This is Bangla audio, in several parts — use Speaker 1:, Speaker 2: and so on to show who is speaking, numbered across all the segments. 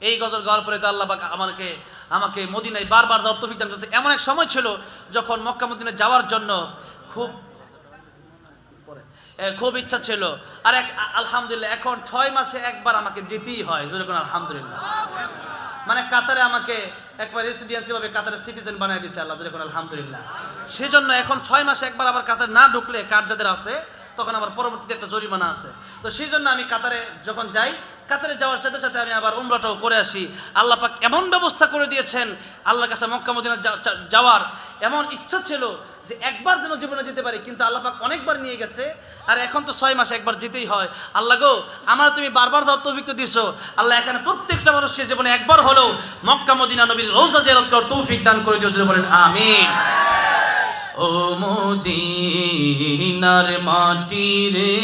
Speaker 1: এই গজল গাওয়ার পরে তো আল্লাহ আমাকে আমাকে মদিনায় বারবার যাওয়ার তৌফিক দান করেছে। এমন এক সময় ছিল যখন মক্কা মদিনায় যাওয়ার জন্য খুব খুব ইচ্ছা ছিল। আর এক আলহামদুলিল্লাহ, এখন ছয় মাসে একবার আমাকে যেতেই হয়। জোরে কোন আলহামদুলিল্লাহ। মানে কাতারে আমাকে একবার রেসিডেন্সি ভাবে কাতারে সিটিজেন বানিয়ে দিয়েছে আল্লাহ, জোরে কোন আলহামদুলিল্লাহ। সেজন্য এখন ছয় মাসে একবার আবার কাতারে না ঢুকলে কার্ড যাদের আছে তখন আমার পরবর্তীতে একটা জরিমানা আছে। তো সেই জন্য আমি কাতারে যখন যাই, কাতারে যাওয়ার সাথে সাথে আমি আবার উমরাটাও করে আসি। আল্লাহ পাক এমন ব্যবস্থা করে দিয়েছেন, আল্লাহর কাছে মক্কা মদিনা যাওয়ার। এমন ইচ্ছা ছিল যে একবার যেন জীবনে যেতে পারি, কিন্তু আল্লাহ পাক অনেকবার নিয়ে গেছে, আর এখন তো ছয় মাসে একবার যেতেই হয়। আল্লাহ গো, আমার তুমি বারবার যাওয়ার তৌফিক তো দিছো। আল্লাহ এখানে প্রত্যেকটা মানুষকে জীবনে একবার হলেও মক্কা মদিনা নবীর রোজা জিয়ারত করার তৌফিক দান করে দিও যদি বলেন, আমিন। ও মদিনার মাটি রে।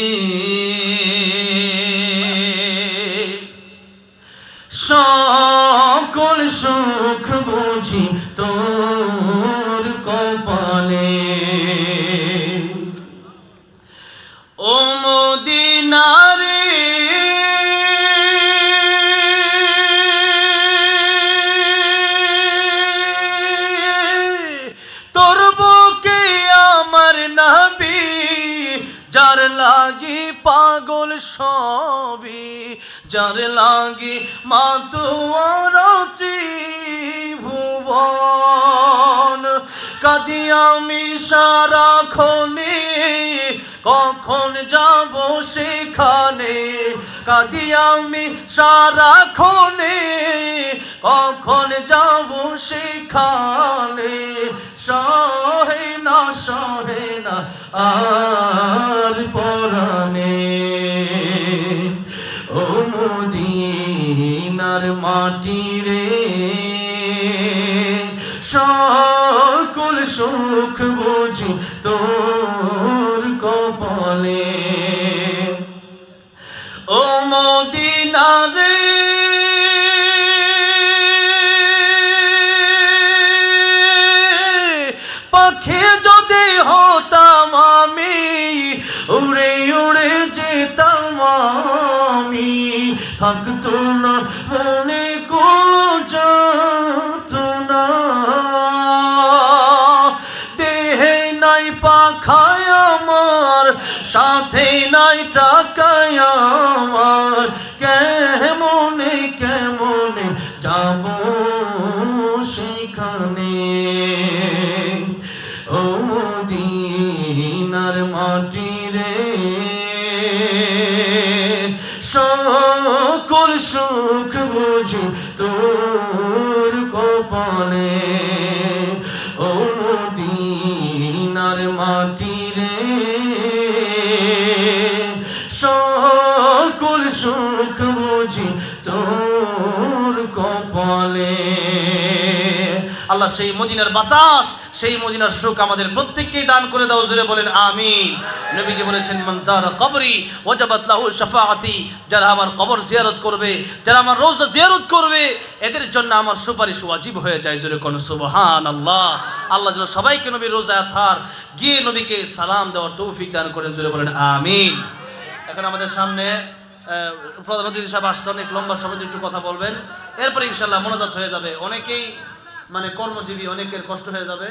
Speaker 1: সকল যার লাগি পাগল সবি যার লাগি মাতুয়ার ভুবন। কাদি আমি সারা খনি কখন যাব সেখানে? কাদি আমি সারা খনে কখন যাব সেখানে? সহে না সহে না আর মদিনার মাটি রে। সকল সুখ বুঝি তোর কপালে। ও মদিনা রে। পাখি যদি হতাম আমি, উড়ে উড়ে যেতাম আমি। থাকতো না সাথে নাই টাকায় আমার। কেমনে কেমনে যাব সেখানে? ও মদিনার মাটি রে সকল সুখ বুঝি তোর কপালে। সুখ বুঝি তোর কপালে। আল্লাহ সেই মদিনার বাতাস, সেই মদিনার সুখ আমাদের প্রত্যেককেই দান করে দাও জুড়ে বলেন আমিন। নবীজি বলেছেন মনজার কবরি, ওয়াজাবাত লাহু শাফাআতি যারা আমার কবর জিয়ারত করবে, যারা আমার রোজা জিয়ারত করবে, এদের জন্য আমার সুপারিশ ওয়াজিব হয়ে যায় জুড়ে কোন সুবহান আল্লাহ আল্লাহ যেন সবাইকে নবীর রোজা থার গিয়ে নবীকে সালাম দেওয়ার তৌফিক দান করে জুড়ে বলেন আমিন। এখন আমাদের সামনে প্রধান অতিথি সাহেব আসছে অনেক লম্বা সময় একটু কথা বলবেন। এরপরে ইনশাল্লাহ মনোজাত হয়ে যাবে। অনেকেই মানে কর্মজীবী, অনেকের কষ্ট হয়ে যাবে।